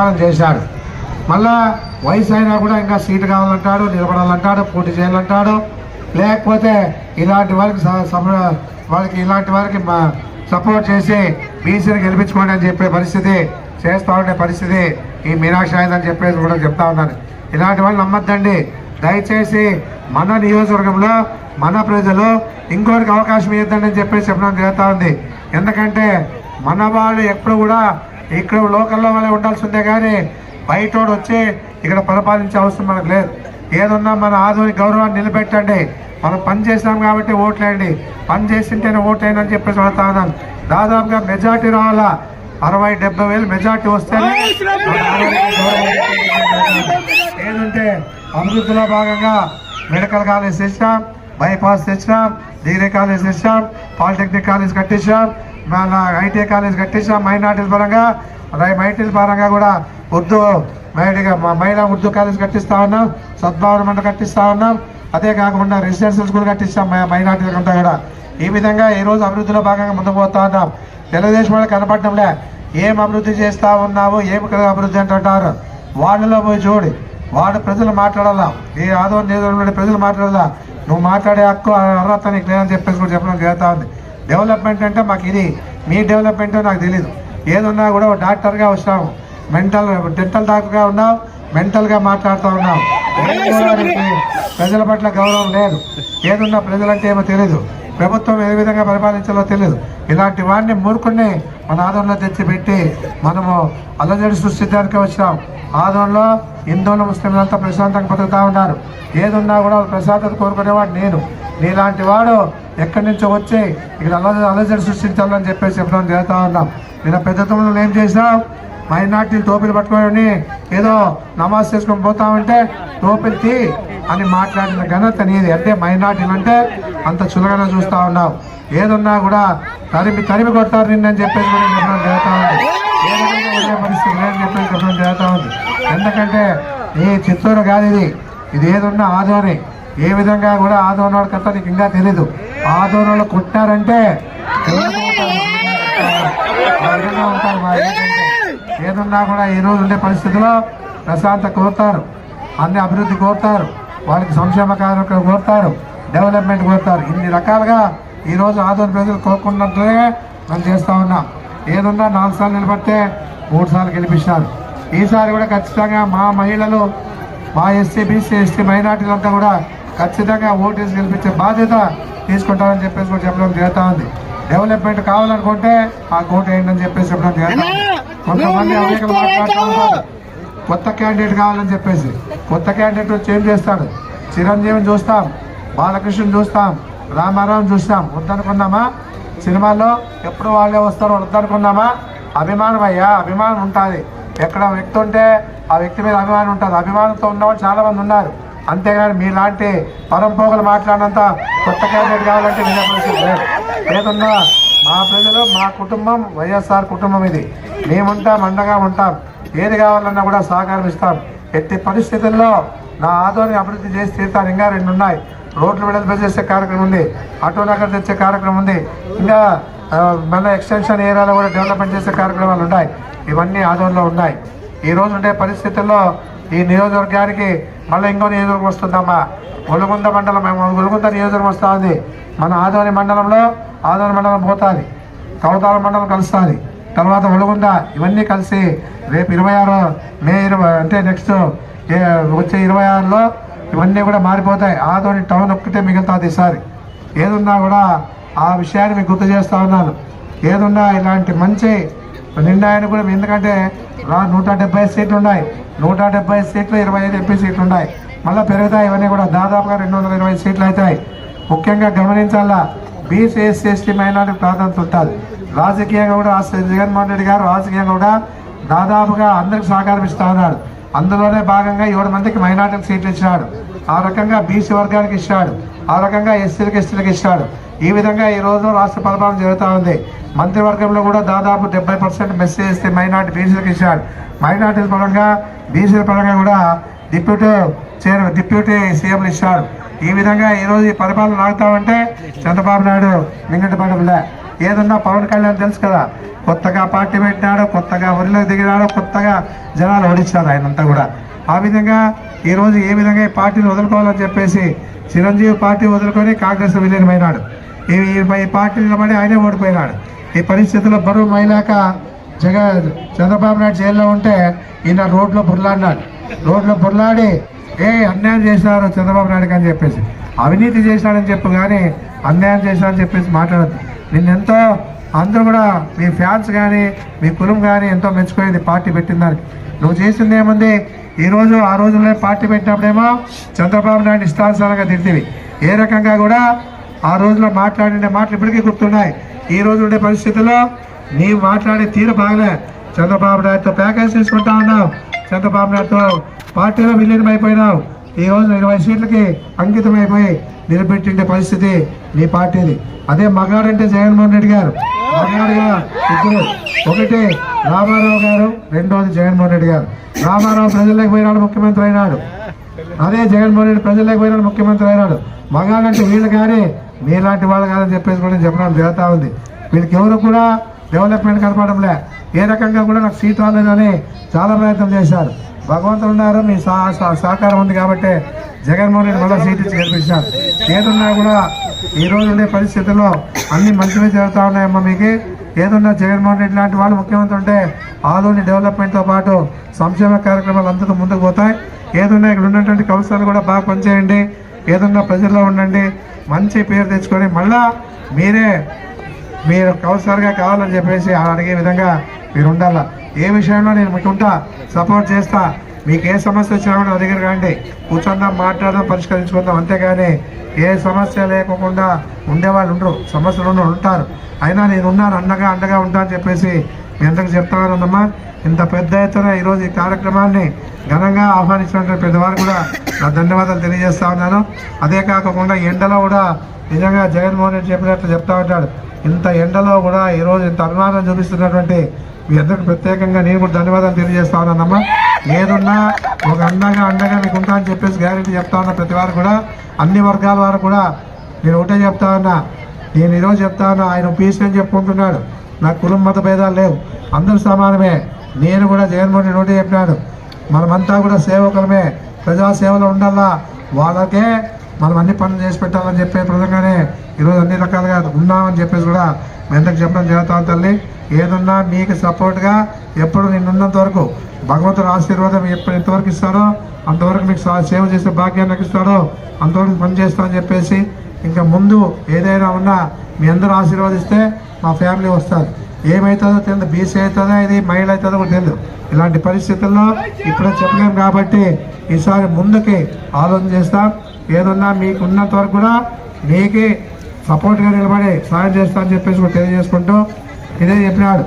పరిపాలన చేశాడు. మళ్ళా వయసు అయినా కూడా ఇంకా సీటు కావాలంటాడు నిలబడాలంటాడు పోటీ చేయాలంటాడు. లేకపోతే ఇలాంటి వారికి వాళ్ళకి ఇలాంటి వారికి మా సపోర్ట్ చేసి బీసీని గెలిపించుకోండి అని చెప్పే పరిస్థితి చేస్తూ ఉండే పరిస్థితి ఈ మీనాక్షి అని చెప్పేసి కూడా చెప్తా ఉన్నాను ఇలాంటి వాళ్ళు నమ్మద్దండి. దయచేసి మన నియోజకవర్గంలో మన ప్రజలు ఇంకోరికి అవకాశం ఇద్దండి అని చెప్పేసి చెప్పడం జరుగుతూ ఉంది. ఎందుకంటే మన వాళ్ళు ఎప్పుడు కూడా ఇక్కడ లోకల్లో వాళ్ళే ఉండాల్సిందే కానీ బయటోడు వచ్చి ఇక్కడ పరిపాలించే అవసరం మనకు లేదు. ఏదన్నా మన ఆధునిక గౌరవాన్ని నిలబెట్టండి. మనం పని చేసినాం కాబట్టి ఓట్లేయండి. పని చేసింటేనే ఓట్లేయండి అని చెప్పేసి అడుగుతా ఉన్నాను దాదాపుగా మెజార్టీ రావాలా? అరవై డెబ్బై వేలు మెజార్టీ గౌరవం ఏంటంటే అభివృద్ధిలో భాగంగా మెడికల్ కాలేజ్ తెచ్చాం బైపాస్ తెచ్చినాం డిగ్రీ కాలేజ్ తెచ్చాం పాలిటెక్నిక్ కాలేజ్ కట్టించాం మన ఐటీఐ కాలేజ్ కట్టించాం మైనార్టీల పరంగా. రై- పరంగా కూడా ఉర్దూ మైడిగా మహిళా ఉర్దూ కాలేజ్ కట్టిస్తా ఉన్నాం సద్భావన మండలి కట్టిస్తా ఉన్నాం. అదే కాకుండా రెసిడెన్షియల్ స్కూల్ కట్టిస్తాం మైనార్టీలకంతా కూడా. ఈ విధంగా ఈ రోజు అభివృద్ధిలో భాగంగా ముందుకు పోతా ఉన్నాం. తెలుగుదేశం వాళ్ళు కనపడటంలే ఏం అభివృద్ధి చేస్తూ ఉన్నావు ఏం అభివృద్ధి అంటుంటారు? వాళ్ళలో పోయి చూడు. వాడు ప్రజలు మాట్లాడాలా? ఈ ఆదోళన నియోజకవర్గంలో ప్రజలు మాట్లాడాలా? నువ్వు మాట్లాడే హక్కు అర్హత నీకు లేదని చెప్పేసి కూడా చెప్పడం జరుగుతూ ఉంది. డెవలప్మెంట్ అంటే మాకు ఇది. మీ డెవలప్మెంట్ నాకు తెలియదు ఏదున్నా కూడా డాక్టర్గా వచ్చాము మెంటల్ డెంటల్ డాక్టర్గా ఉన్నావు మెంటల్గా మాట్లాడుతూ ఉన్నావు. ప్రజల పట్ల గౌరవం లేదు. ఏదున్నా ప్రజలంటే ఏమో తెలియదు ప్రభుత్వం ఏ విధంగా పరిపాలించాలో తెలియదు. ఇలాంటి వాడిని మూర్ఖుడిని మన ఆదంలో తెచ్చిపెట్టి మనము అల్లజడి సృష్టించడానికి వచ్చినాం. ఆదంలో హిందువులు ముస్లింలంతా ప్రశాంతంగా బతుకుతూ ఉన్నారు. ఏదున్నా కూడా ప్రశాంతత కోరుకునేవాడు నేను. నీలాంటి వాడు ఎక్కడి నుంచో వచ్చి ఇక్కడ అల్ల అల్లజడి సృష్టించాలని చెప్పేసి చెప్పడం జరుగుతూ ఉన్నాం. నేను పెద్ద తమ్ముళ్ళు ఏం చేసినాం? మైనార్టీలు టోపీలు పట్టుకొని ఏదో నమాజ్ చేసుకొని పోతామంటే టోపీలు తీ. అని మాట్లాడిన ఘనత నీది. అంటే మైనార్టీలు అంటే అంత చులకన చూస్తా ఉన్నావు. ఏదున్నా కూడా తరిమి తరిమి కొడతారు నిన్నని చెప్పేసి కూడా చెప్పడం జరుగుతూ ఉంది. ఏ విధంగా ఉండే పరిస్థితి లేదని చెప్పేసి చెప్పడం జరుగుతూ ఉంది. ఎందుకంటే ఈ చిత్తూరు కాదు ఇది ఇది ఏదున్నా ఆదోని. ఏ విధంగా కూడా ఆదోని వాడి కథ నీకు ఇంకా తెలీదు. ఆదోని వాళ్ళు కొట్టారంటే ఆ ఏదున్నా కూడా ఈ రోజు ఉండే పరిస్థితిలో ప్రశాంత కోరుతారు. అన్ని అభివృద్ధి కోరుతారు. వాళ్ళకి సంక్షేమ కార్యక్రమం కోరుతారు డెవలప్మెంట్ కోరుతారు. ఇన్ని రకాలుగా ఈరోజు రోజు ఆదోని ప్రజలు కోరుకున్నట్లే మనం చేస్తూ ఉన్నాం. ఏదున్నా నాలుగు సార్లు నిలబడితే మూడు సార్లు గెలిపించినారు ఈసారి కూడా ఖచ్చితంగా మా మహిళలు మా ఎస్సీ బీసీ ఎస్టీ మైనార్టీలంతా కూడా ఖచ్చితంగా ఓటేసి గెలిపించే బాధ్యత తీసుకుంటారని చెప్పేసి కూడా చెప్పడం జరుగుతూ ఉంది డెవలప్మెంట్ కావాలనుకుంటే ఆ కోట వేయండి అని చెప్పేసి చెప్పడం జరుగుతుంది. కొంతమంది అనేకలు మాట్లాడుతూ ఉంటారు. కొత్త క్యాండిడేట్ కావాలని చెప్పేసి. కొత్త క్యాండిడేట్ వచ్చి ఏం చేస్తాడు? చిరంజీవిని చూస్తాం బాలకృష్ణ చూస్తాం రామారావు చూస్తాం. వద్దనుకున్నామా సినిమాల్లో ఎప్పుడు వాళ్ళే వస్తారు వద్దనుకున్నామా అభిమానం అయ్యా అభిమానం ఉంటుంది. ఎక్కడ వ్యక్తి ఉంటే ఆ వ్యక్తి మీద అభిమానం ఉంటుంది. అభిమానంతో ఉన్నవాళ్ళు చాలా మంది ఉన్నారు. అంతేగాని మీలాంటి పరంపోగలు మాట్లాడినంత కొత్త క్యాండిడేట్ కావాలంటే వినే పరిస్థితి లేదన్నా మా ప్రజలు మా కుటుంబం వైఎస్ఆర్ కుటుంబం ఇది. మేముంటాం అండగా ఉంటాం. ఏది కావాలన్నా కూడా సహకారం ఇస్తాం. ఎట్టి పరిస్థితుల్లో నా ఆదోని అభివృద్ధి చేసి తీరుతాను ఇంకా రెండు ఉన్నాయి. రోడ్లు విడుదల చేసే కార్యక్రమం ఉంది. ఆటో నగర్ తెచ్చే కార్యక్రమం ఉంది. ఇంకా మన ఎక్స్టెన్షన్ ఏరియాలో కూడా డెవలప్మెంట్ చేసే కార్యక్రమాలు ఉన్నాయి. ఇవన్నీ ఆధ్వర్యంలో ఉన్నాయి. ఈ రోజు ఉండే పరిస్థితుల్లో ఈ నియోజకవర్గానికి మళ్ళీ ఇంకో నియోజకవర్గం వస్తుందమ్మా. ఒలుగుంద మండలం ఒలుగుంద నియోజకవర్గం వస్తుంది. మన ఆదోని మండలంలో ఆదోని మండలం పోతుంది. కవతాల మండలం కలుస్తుంది. తర్వాత ఒలుగుంద ఇవన్నీ కలిసి రేపు ఇరవై ఆరు మే ఇరవై అంటే నెక్స్ట్ వచ్చే ఇరవై ఆరులో ఇవన్నీ కూడా మారిపోతాయి. ఆదోని టౌన్ ఒక్కటే మిగులుతుంది ఈసారి. ఏదున్నా కూడా ఆ విషయాన్ని మీకు గుర్తు చేస్తా ఉన్నాను. ఏదున్నా ఇలాంటి మంచి నిర్ణయాన్ని కూడా ఎందుకంటే రా నూట డెబ్బై సీట్లు ఉన్నాయి. నూట డెబ్బై సీట్లు ఇరవై ఐదు ఎంపీ సీట్లు ఉన్నాయి. మళ్ళీ పెరుగుతాయి ఇవన్నీ కూడా. దాదాపుగా రెండు వందల ఇరవై సీట్లు అవుతాయి. ముఖ్యంగా గమనించాలా? బీసీ ఎస్సీ ఎస్టీ మైనార్టీ ప్రాధాన్యత ఉంటుంది. రాజకీయంగా కూడా జగన్మోహన్ రెడ్డి గారు రాజకీయంగా కూడా దాదాపుగా అందరికి సహకారం ఇస్తా ఉన్నాడు అందులోనే భాగంగా ఏడు మందికి మైనార్టీలకు సీట్లు ఇచ్చాడు. ఆ రకంగా బీసీ వర్గానికి ఇచ్చాడు. ఆ రకంగా ఎస్సీలకు ఎస్టీలకు ఇచ్చాడు. ఈ విధంగా ఈ రోజు రాష్ట్ర పరిపాలన జరుగుతూ ఉంది. మంత్రివర్గంలో కూడా దాదాపు డెబ్బై పర్సెంట్ మెస్సేజ్ ఇస్తే మైనార్టీ బీసీలకు ఇచ్చాడు. మైనార్టీల పరంగా బీసీల పరంగా కూడా డిప్యూటీ చైర్ డిప్యూటీ సీఎంలు ఇచ్చాడు ఈ విధంగా ఈరోజు ఈ పరిపాలన లాగుతామంటే చంద్రబాబు నాయుడు మింగటిపడంలే ఏదన్నా పవన్ కళ్యాణ్ తెలుసు కదా కొత్తగా పార్టీ పెట్టినాడు కొత్తగా ఒరిలోకి దిగినాడు కొత్తగా జనాలు ఓడించారు ఆయనంతా కూడా. ఆ విధంగా ఈరోజు ఏ విధంగా ఈ పార్టీని వదులుకోవాలని చెప్పేసి చిరంజీవి పార్టీ వదులుకొని కాంగ్రెస్ విలీనమైనాడు. ఈ ఈ- పార్టీ నిలబడి ఆయనే ఓడిపోయినాడు. ఈ పరిస్థితుల్లో బరువు మైలాక జగ చంద్రబాబు నాయుడు జైల్లో ఉంటే ఈయన రోడ్లో బుర్లాడినాడు. రోడ్లో బుర్లాడి ఏ అన్యాయం చేసినారు చంద్రబాబు నాయుడు అని చెప్పేసి. అవినీతి చేశాడని చెప్పు కానీ అన్యాయం చేశాడని చెప్పేసి మాట్లాడద్దు. నిన్నెంతో అందరూ కూడా మీ ఫ్యాన్స్ కానీ మీ కులం కానీ ఎంతో మెచ్చుకునేది పార్టీ పెట్టిన దానికి నువ్వు చేసింది ఏముంది? ఈ రోజు ఆ రోజుల్లో పార్టీ పెట్టినప్పుడేమో చంద్రబాబు నాయుడు ఇష్టానుసారంగా తింటివి ఏ రకంగా కూడా ఆ రోజులో మాట్లాడిన మాటలు ఇప్పటికీ గుర్తున్నాయి. ఈ రోజు ఉండే పరిస్థితుల్లో నీవు మాట్లాడే తీరు బాగలే. చంద్రబాబు నాయుడుతో ప్యాకేజ్ తీసుకుంటా ఉన్నావు. చంద్రబాబు నాయుడుతో పార్టీలో విలీనం అయిపోయినావు ఈ రోజు ఇరవై సీట్లకి అంకితమైపోయి నిలబెట్టిండే పరిస్థితి నీ పార్టీది. అదే మగాడంటే జగన్మోహన్ రెడ్డి గారు. మగాడుగా ఇద్దరు. ఒకటి రామారావు గారు రెండోది జగన్మోహన్ రెడ్డి గారు. రామారావు ప్రజల్లోకి పోయినాడు ముఖ్యమంత్రి అయినాడు. అదే జగన్మోహన్ రెడ్డి ప్రజల్లోకి పోయినాడు ముఖ్యమంత్రి అయినాడు. మగాడంటే వీళ్ళు కానీ మీలాంటి వాళ్ళు కాదని చెప్పేసి కూడా చెప్పడం జరుగుతూ ఉంది. వీళ్ళకి ఎవరు కూడా డెవలప్మెంట్ కనపడంలే. ఏ రకంగా కూడా నాకు సీట్ రాలేదని చాలా ప్రయత్నం చేశారు. భగవంతుడు ఉన్నారు మీ సహకారం ఉంది కాబట్టి జగన్మోహన్ రెడ్డి మళ్ళీ సీట్ ఇచ్చి గెలిపించారు. ఏదున్నా కూడా ఈ ఉండే పరిస్థితుల్లో అన్ని మంచిగా జరుగుతూ ఉన్నాయమ్మా మీకు. ఏదున్నా జగన్మోహన్ రెడ్డి లాంటి వాళ్ళు ముఖ్యమంత్రి ఉంటే ఆలోని డెవలప్మెంట్తో పాటు సంక్షేమ కార్యక్రమాలు అందరూ ముందుకు పోతాయి. ఏదున్నా ఇక్కడ ఉన్నటువంటి కౌన్సిలర్లు కూడా బాగా పనిచేయండి. ఏదన్నా ప్రజల్లో ఉండండి. మంచి పేరు తెచ్చుకొని మళ్ళా మీరే మీరు కౌన్సిలర్గా కావాలని చెప్పేసి అడిగే విధంగా మీరు ఉండాలా ఏ విషయంలో నేను మీకు ఉంటా సపోర్ట్ చేస్తా? మీకు ఏ సమస్య వచ్చినా కూడా నా దగ్గర రండి. కూర్చుందాం మాట్లాడదాం పరిష్కరించుకుందాం. అంతేగాని ఏ సమస్య లేకుండా ఉండేవాళ్ళు ఉండరు. సమస్యలు ఉన్న ఉంటారు. అయినా నేను ఉన్నాను అండగా అండగా ఉంటా అని చెప్పేసి మీ చెప్తామన్నమ్మా ఇంత పెద్ద ఎత్తున ఈరోజు ఈ కార్యక్రమాన్ని ఘనంగా ఆహ్వానించినటువంటి పెద్దవారు కూడా నా ధన్యవాదాలు తెలియజేస్తా ఉన్నాను. అదే కాకుండా ఎండలో కూడా నిజంగా జగన్మోహన్ రెడ్డి చెప్పినట్లు చెప్తా ఉంటాడు. ఇంత ఎండలో కూడా ఈరోజు ఇంత అభిమానం చూపిస్తున్నటువంటి మీ అందరికి ప్రత్యేకంగా నేను కూడా ధన్యవాదాలు తెలియజేస్తా ఉన్నానమ్మా. ఏదున్నా ఒక అండగా అండగా మీకు ఉంటా అని చెప్పేసి గ్యారెంటీ చెప్తా ఉన్నా ప్రతి వారు కూడా అన్ని వర్గాల వారు కూడా నేను ఒకటే చెప్తా ఉన్నా. నేను ఈరోజు చెప్తా ఉన్నా ఆయన పీస్ అని చెప్పుకుంటున్నాడు. నాకు కులం మత భేదాలు లేవు. అందరూ సమానమే. నేను కూడా జగన్మోహన్ రెడ్డి ఒకటే చెప్పినాడు. మనమంతా కూడా సేవకులమే. ప్రజాసేవలో ఉండాలా? వాళ్ళకే మనం అన్ని పనులు చేసి పెట్టాలని చెప్పే ప్రదంగానే ఈరోజు అన్ని రకాలుగా ఉన్నామని చెప్పేసి కూడా మీ చెప్పడం జరుగుతాం తల్లి. ఏదున్నా మీకు సపోర్ట్గా ఎప్పుడు నేను వరకు భగవంతుడు ఆశీర్వాదం ఎప్పుడు ఎంతవరకు ఇస్తాడో అంతవరకు మీకు సా- సేవ చేసే భాగ్యాన్ని నాకు ఇస్తాడో అంతవరకు పని చేస్తామని చెప్పేసి ఇంకా ముందు ఏదైనా ఉన్నా మీ అందరూ ఆశీర్వదిస్తే మా ఫ్యామిలీ వస్తారు. ఏమవుతుందో తెలియదు. బీసీ అవుతుందో ఇది మహిళ అవుతుందో కూడా తెలియదు. ఇలాంటి పరిస్థితుల్లో ఇప్పుడే చెప్పలేము కాబట్టి ఈసారి ముందుకి ఆలోచన చేస్తాం. ఏదన్నా మీకు ఉన్నంత వరకు కూడా మీకే సపోర్ట్గా నిలబడి సాయం చేస్తా అని చెప్పేసి కూడా తెలియజేసుకుంటూ ఇదే చెప్పినాడు.